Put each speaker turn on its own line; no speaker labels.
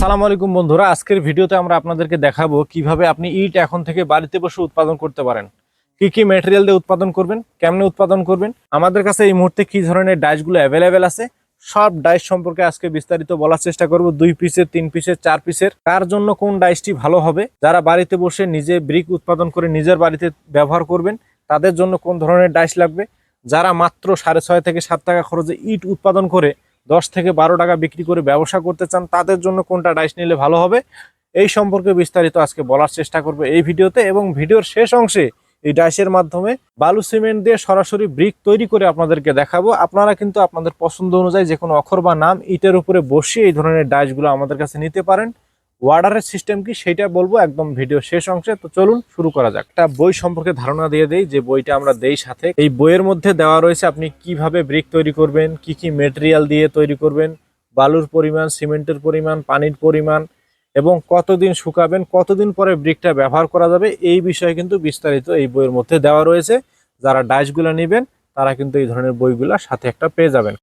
আসসালামু আলাইকুম বন্ধুরা, আজকের ভিডিওতে আমরা আপনাদেরকে দেখাবো কীভাবে আপনি ইট এখন থেকে বাড়িতে বসে উৎপাদন করতে পারেন। কি কি ম্যাটেরিয়াল দিয়ে উৎপাদন করবেন, কেমনে উৎপাদন করবেন, আমাদের কাছে এই মুহূর্তে কি ধরনের ডাইসগুলো অ্যাভেলেবেল আছে, সব ডাইস সম্পর্কে আজকে বিস্তারিত বলার চেষ্টা করব, দুই পিসের তিন পিসের চার পিসের কার জন্য কোন ডাইসটি ভালো হবে, যারা বাড়িতে বসে নিজে ব্রিক উৎপাদন করে নিজের বাড়িতে ব্যবহার করবেন, তাদের জন্য কোন ধরনের ডাইস লাগবে, যারা মাত্র সাড়ে ছয় থেকে সাত টাকা খরচে ইট উৎপাদন করে দশ থেকে বারো টাকা বিক্রি করে ব্যবসা করতে চান, তাদের জন্য কোনটা ডাইস নিলে ভালো হবে? এই সম্পর্কে বিস্তারিত আজকে বলার চেষ্টা করব এই ভিডিওতে এবং ভিডিওর শেষ অংশে এই ডাইসের মাধ্যমে বালু সিমেন্ট দিয়ে সরাসরি ব্রিক তৈরি করে আপনাদেরকে দেখাবো। আপনারা কিন্তু আপনাদের পছন্দ অনুযায়ী যে কোনো অক্ষর বা নাম, ইটের উপরে বসিয়ে এই ধরনের ডাইসগুলো আমাদের কাছে নিতে পারেন। ওয়ার্ডারের সিস্টেম কি সেটা বলব একদম ভিডিও শেষ অংশে। তো চলুন শুরু করা যাক। একটা বই সম্পর্কে ধারণা দিয়ে দেই, যে বইটা আমরা দেই সাথে। এই বইয়ের মধ্যে দেওয়া রয়েছে আপনি কীভাবে ব্রিক তৈরি করবেন, কি কি মেটেরিয়াল দিয়ে তৈরি করবেন, বালুর পরিমাণ, সিমেন্টের পরিমাণ, পানির পরিমাণ, এবং কতদিন শুকাবেন, কতদিন পরে ব্রিকটা ব্যবহার করা যাবে, এই বিষয়ে কিন্তু বিস্তারিত এই বইয়ের মধ্যে দেওয়া রয়েছে। যারা ডাইসগুলো নেবেন, তারা কিন্তু এই ধরনের বইগুলো সাথে একটা পেয়ে যাবেন।